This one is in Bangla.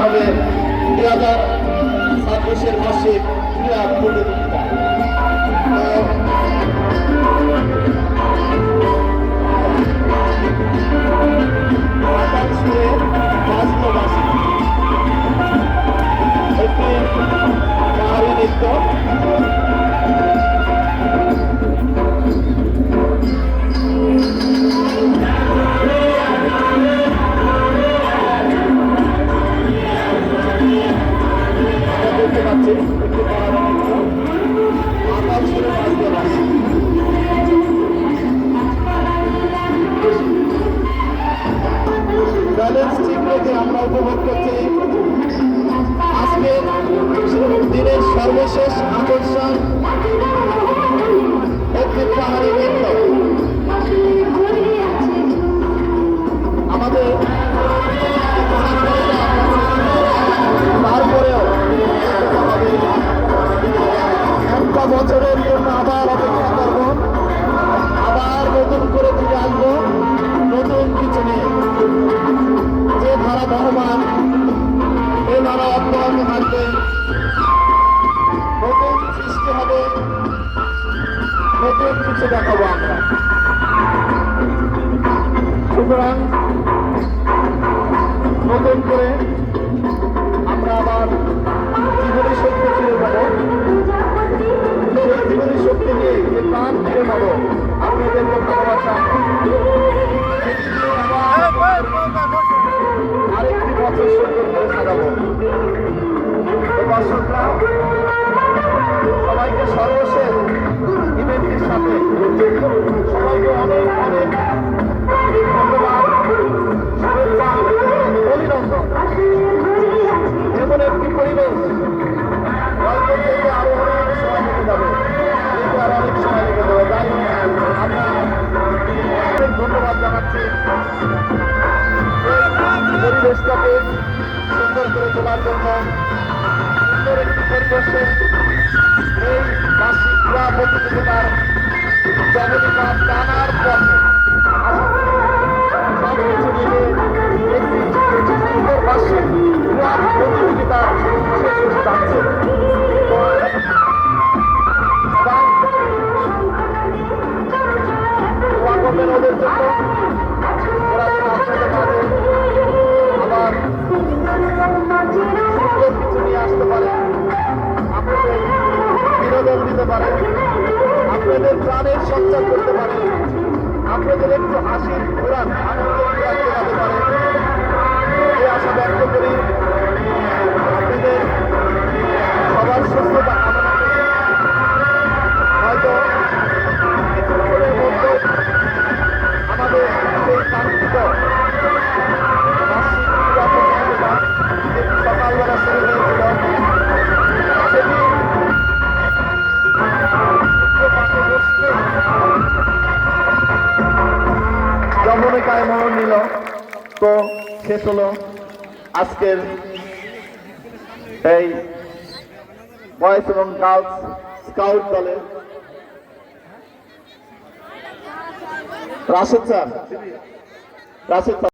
হবে দুই হাজার ছাব্বিশের মাসে প্রতিযোগিতা। রেখে আমরা উপভোগ করছি। আজকে দিনের সর্বশেষ আকর্ষণ পাহাড়ি নৃত্য অব্যাহত থাকবে নতুন সৃষ্টি হবে নতুন কিছু দেখাবো আমরা সুতরাং নতুন করে আমরা আবার জীবনী শক্তি ফিরে পাবো সেই জীবনী শক্তি নিয়ে যে প্রাণ ফিরে পাবো আপনাদেরকে ভালোবাসা পরিবেশটাকে সুন্দর করে তোলার জন্য সুন্দর একটি পরিবেশে এই বার্ষিক ক্রীড়া প্রতিযোগিতার জগতিকা টানার পথে সব কিছু মিলে একটি সুন্দর বার্ষিক ক্রীড়া প্রতিযোগিতা শেষ যাচ্ছে সবাই ওদের জন্য প্রাণের সঞ্চার করতে পারেন আপনাদের একটু হাসির ঘোরান শেষ হলো আজকের এই বয়েজ এবং গার্লস স্কাউট দলে। রাশেদ স্যার রাশেদ